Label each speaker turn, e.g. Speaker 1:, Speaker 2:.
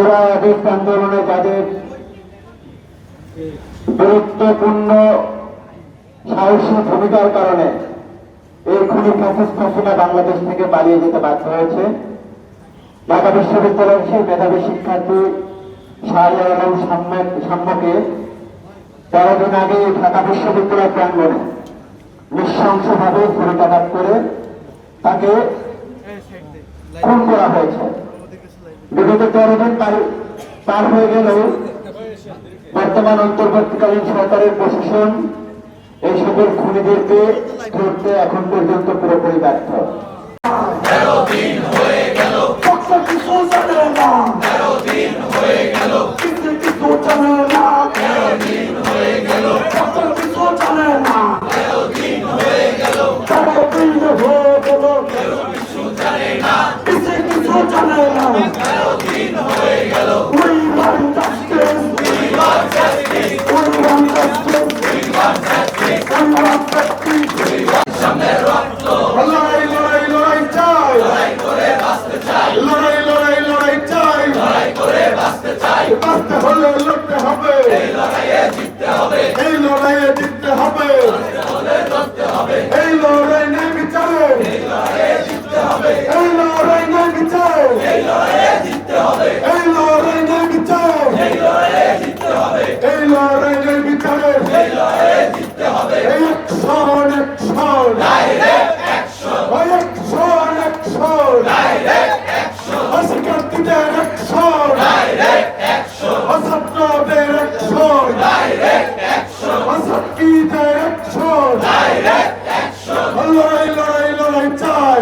Speaker 1: পুরা অভিজ্ঞ আন্দোলনে যাদের গুরুত্বপূর্ণ সাহসী ভূমিকার কারণে এই খুনি ফাঁসিরা বাংলাদেশ থেকে পালিয়ে যেতে বাধ্য হয়েছে। ঢাকা বিশ্ববিদ্যালয়ের সেই মেধাবী শিক্ষার্থী শাহজাহান আলম সাম্যকে তেরো দিন আগে ঢাকা বিশ্ববিদ্যালয় প্রাঙ্গনে নৃশংসভাবে ছুরিকাঘাত করে তাকে খুন করা হয়েছে। বিগত তেরো দিন পার- হয়ে গেলেও বর্তমান অন্তর্বর্তীকালীন সরকারের প্রশাসন এই সকল খুনিদেরকে ধরতে এখন পর্যন্ত পুরোপুরি ব্যর্থ।
Speaker 2: Foxa কিছু চাই হলে লড়তে হবে। এই লড়াইয়ে জিততে হবে। এই লড়াইয়ে জিততে হবে এই লড়াই নেই বিচারে। এই লড়াইয়ে জিততে হবে এই লড়াই নেই বিচারে। এই লড়াইয়ে জিততে হবে এই লড়াই নেই বিচারে। এই লড়াইয়ে জিততে হবে এই লড়াই নেই বিচারে। এই লড়াইয়ে জিততে হবে এই অ্যাকশন অ্যাকশন ডাইরেক্ট অশাক্ষীদের অ্যাকশন ডাইরেক্ট অ্যাকশন লড়াই লড়াই লড়াই চাই।